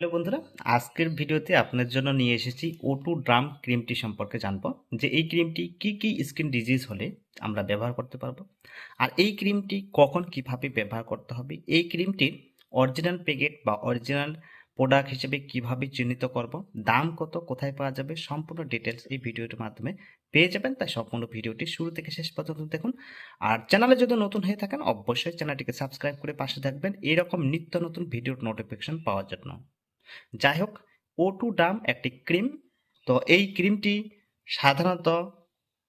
Hello বন্ধুরা, আজকের ভিডিওতে আপনার জন্য নিয়ে এসেছি ও টু ড্রাম ক্রিমটি সম্পর্কে জানব, যে এই ক্রিমটি কি কি স্কিন ডিজিজ হলে আমরা ব্যবহার করতে পারব, আর এই ক্রিমটি কখন কীভাবে ব্যবহার করতে হবে, এই ক্রিমটির অরিজিনাল প্যাকেট বা অরিজিনাল প্রোডাক্ট হিসেবে কীভাবে চিহ্নিত করব, দাম কত, কোথায় পাওয়া যাবে, সম্পূর্ণ ডিটেলস এই ভিডিওটির মাধ্যমে পেয়ে যাবেন, তাই সম্পূর্ণ ভিডিওটি শুরু থেকে শেষ পর্যন্ত দেখুন, আর চ্যানেলে যদি নতুন হয়ে থাকেন, অবশ্যই চ্যানেলটিকে সাবস্ক্রাইব করে পাশে থাকবেন, এরকম নিত্য নতুন ভিডিওর নোটিফিকেশন পাওয়ার জন্য। যাই হোক ও টু ডাম একটি ক্রিম। তো এই ক্রিমটি সাধারণত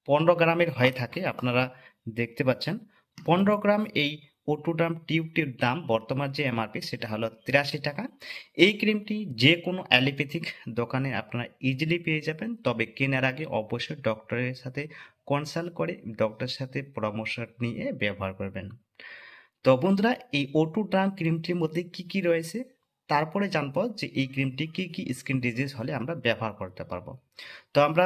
পনেরো গ্রামের হয়ে থাকে, আপনারা দেখতে পাচ্ছেন। পনেরো গ্রাম এই ও টু ডাম টিউবটির দাম বর্তমান যে এমআরপি সেটা হলো তিরাশি টাকা। এই ক্রিমটি যে কোনো অ্যালোপ্যাথিক দোকানে আপনারা ইজিলি পেয়ে যাবেন। তবে কেনার আগে অবশ্যই ডক্টরের সাথে কনসাল্ট করে ডক্টরের সাথে পরামর্শ নিয়ে ব্যবহার করবেন। তো বন্ধুরা, এই ও টু ড্রাম ক্রিমটির মধ্যে কি কি রয়েছে? তারপরে জানব যে এই ক্রিমটি কি কি স্কিন ডিজিজ হলে আমরা ব্যবহার করতে পারব। তো আমরা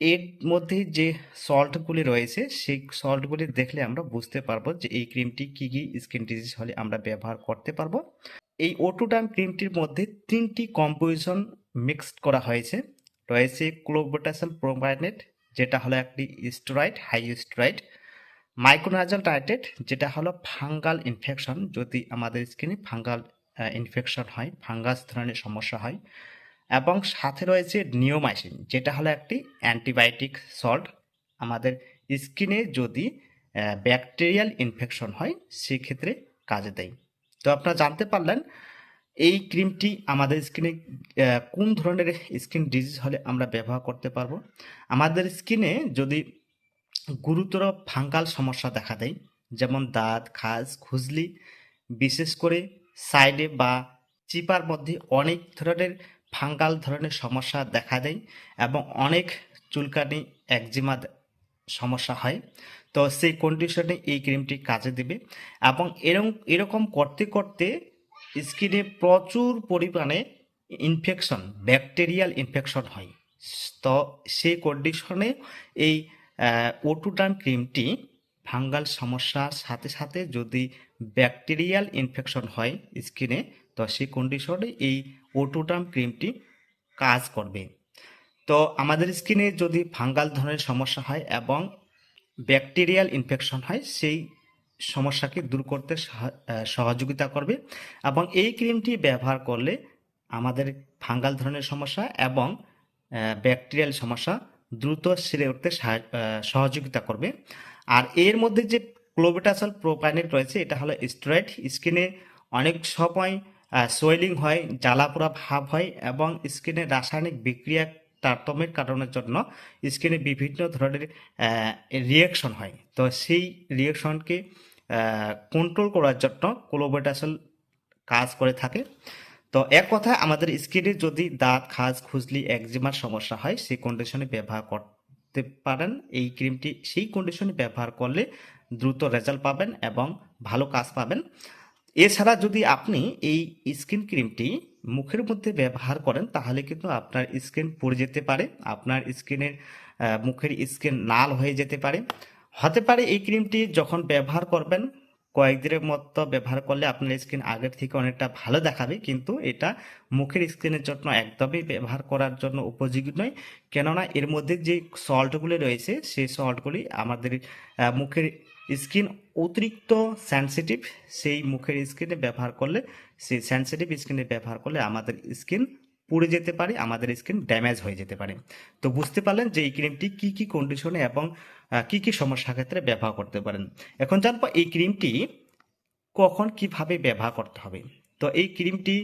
এর মধ্যে যে সল্টগুলি রয়েছে, সেই সল্টগুলি দেখলে আমরা বুঝতে পারব যে এই ক্রিমটি কি কি স্কিন ডিজিজ হলে আমরা ব্যবহার করতে পারব। এই ওটুডাম ক্রিমটির মধ্যে তিনটি কম্পোজিশন মিক্সড করা হয়েছে। রয়েছে ক্লোবোটাসল প্রোমাইনেট যেটা হলো একটি স্টেরয়েড হাই স্টেরয়েড মাইক্রোনাজাল টাইটেড যেটা হলো ফাঙ্গাল ইনফেকশন যদি আমাদের স্কিনে ফাঙ্গাল ইনফেকশন হয় ফাঙ্গাস ধরনের সমস্যা হয় এবং সাথে রয়েছে নিওমাইসিন যেটা হলো একটি অ্যান্টিবায়োটিক সল্ট আমাদের স্কিনে যদি ব্যাকটেরিয়াল ইনফেকশন হয়, সেক্ষেত্রে কাজে দেয়। তো আপনারা জানতে পারলেন, এই ক্রিমটি আমাদের স্কিনে কোন ধরনের স্কিন ডিজিজ হলে আমরা ব্যবহার করতে পারব? আমাদের স্কিনে যদি গুরুতর ফাঙ্গাল সমস্যা দেখা দেয়, যেমন দাঁত, খাস, খুজলি, বিশেষ করে সাইডে বা চিপার মধ্যে অনেক ধরনের ফাঙ্গাল ধরনের সমস্যা দেখা দেয় এবং অনেক চুলকানি, একজিমা সমস্যা হয়। তো সেই কন্ডিশনে এই ক্রিমটি কাজে দেবে এবং এরকম এরকম করতে করতে স্কিনে প্রচুর পরিমাণে ইনফেকশন ব্যাকটেরিয়াল ইনফেকশন হয়। তো সেই কন্ডিশনে এই ওটুটান ক্রিমটি ফাঙ্গাল সমস্যার সাথে সাথে যদি ব্যাকটেরিয়াল ইনফেকশন হয় স্কিনে, তো সেই কন্ডিশনে এই ওটুটাম ক্রিমটি কাজ করবে। তো আমাদের স্কিনে যদি ফাঙ্গাল ধরনের সমস্যা হয় এবং ব্যাকটেরিয়াল ইনফেকশন হয়, সেই সমস্যাকে দূর করতে সহযোগিতা করবে এবং এই ক্রিমটি ব্যবহার করলে আমাদের ফাঙ্গাল ধরনের সমস্যা এবং ব্যাকটেরিয়াল সমস্যা দ্রুত সেরে উঠতে সহযোগিতা করবে। আর এর মধ্যে যে ক্লোবেটাসল প্রোপাইনেট রয়েছে, এটা হলো স্টেরয়েড। স্কিনে অনেক সময় সোয়েলিং হয়, জ্বালাপোড়া ভাব হয় এবং স্কিনে রাসায়নিক বিক্রিয়া তারতম্যের কারণের জন্য স্কিনে বিভিন্ন ধরনের রিয়াকশন হয়। তো সেই রিয়াকশনকে কন্ট্রোল করার জন্য ক্লোবেটাসল কাজ করে থাকে। তো এক কথায় আমাদের স্কিনে যদি দাঁত খাজ খুজলি, একজিমার সমস্যা হয়, সেই কন্ডিশনে ব্যবহার করতে পারেন। এই ক্রিমটি সেই কন্ডিশনে ব্যবহার করলে দ্রুত রেজাল্ট পাবেন এবং ভালো কাজ পাবেন। এছাড়া যদি আপনি এই স্কিন ক্রিমটি মুখের মধ্যে ব্যবহার করেন, তাহলে কিন্তু আপনার স্কিন পড়ে যেতে পারে, আপনার স্কিনের মুখের স্কিন লাল হয়ে যেতে পারে। হতে পারে এই ক্রিমটি যখন ব্যবহার করবেন কয়েকদিনের মতো ব্যবহার করলে আপনার স্কিন আগের থেকে অনেকটা ভালো দেখাবে, কিন্তু এটা মুখের স্কিনের জন্য একদমই ব্যবহার করার জন্য উপযোগী নয়। কেননা এর মধ্যে যে সল্টগুলি রয়েছে, সেই সল্টগুলি আমাদের মুখের স্কিন অতিরিক্ত সেন্সিটিভ সেই মুখের স্কিনে ব্যবহার করলে, সেই সেন্সিটিভ স্কিনে ব্যবহার করলে আমাদের স্কিন পুড়ে যেতে পারে, আমাদের স্কিন ড্যামেজ হয়ে যেতে পারে। তো বুঝতে পারলেন যে এই ক্রিমটি কি কি কন্ডিশনে এবং কি কি সমস্যা ক্ষেত্রে ব্যবহার করতে পারেন। এখন জানব এই ক্রিমটি কখন কীভাবে ব্যবহার করতে হবে। তো এই ক্রিমটি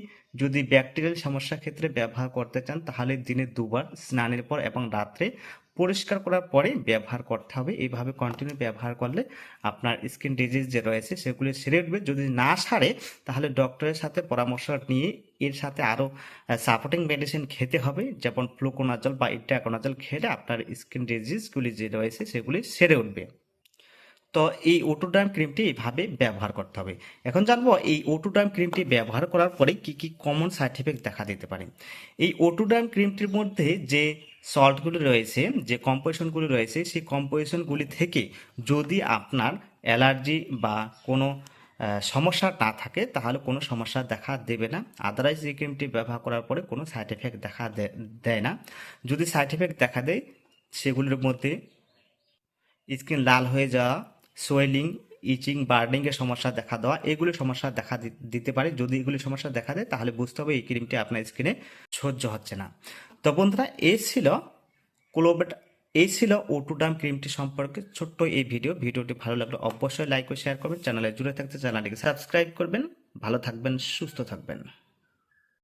যদি ব্যাকটেরিয়াল সমস্যা ক্ষেত্রে ব্যবহার করতে চান, তাহলে দিনে দুবার, স্নানের পর এবং রাত্রে পরিষ্কার করার পরে ব্যবহার করতে হবে। এইভাবে কন্টিনিউ ব্যবহার করলে আপনার স্কিন ডিজিজ যে রয়েছে সেগুলি সেরে উঠবে। যদি না সারে, তাহলে ডক্টরের সাথে পরামর্শ নিয়ে এর সাথে আরও সাপোর্টিং মেডিসিন খেতে হবে। যেমন ফ্লুকোনাজল বা ইটাকোনাজল খেলে আপনার স্কিন ডিজিজগুলি যে রয়েছে সেগুলি সেরে উঠবে। তো এই ওটোডাম ক্রিমটি এইভাবে ব্যবহার করতে হবে। এখন জানব এই ওটোডাম ক্রিমটি ব্যবহার করার পরে কি কি কমন সাইড এফেক্ট দেখা দিতে পারে। এই ওটোডাম ক্রিমটির মধ্যে যে সল্টগুলি রয়েছে, যে কম্পোজিশনগুলি রয়েছে, সেই কম্পোজিশনগুলি থেকে যদি আপনার অ্যালার্জি বা কোনো সমস্যা না থাকে, তাহলে কোনো সমস্যা দেখা দেবে না। আদারওয়াইজ এই ক্রিমটি ব্যবহার করার পরে কোনো সাইড এফেক্ট দেখা দেয় না। যদি সাইড এফেক্ট দেখা দেয়, সেগুলির মধ্যে স্কিন লাল হয়ে যাওয়া সোয়েলিং, ইচিং, বার্নিং এর সমস্যা দেখা দেওয়া, এগুলি সমস্যা দেখা দিতে পারে। যদি এগুলি সমস্যা দেখা দেয়, তাহলে বুঝতে হবে এই ক্রিমটি আপনার স্কিনে সহ্য হচ্ছে না। তো বন্ধুরা এই ছিল ক্লোবেট এই ছিল ওটুডাম ক্রিমটি সম্পর্কে ছোট্ট এই ভিডিও। ভিডিওটি ভালো লাগলে অবশ্যই লাইক ও শেয়ার করবেন। চ্যানেলে জুড়ে থাকতে চ্যানেলটিকে সাবস্ক্রাইব করবেন। ভালো থাকবেন, সুস্থ থাকবেন।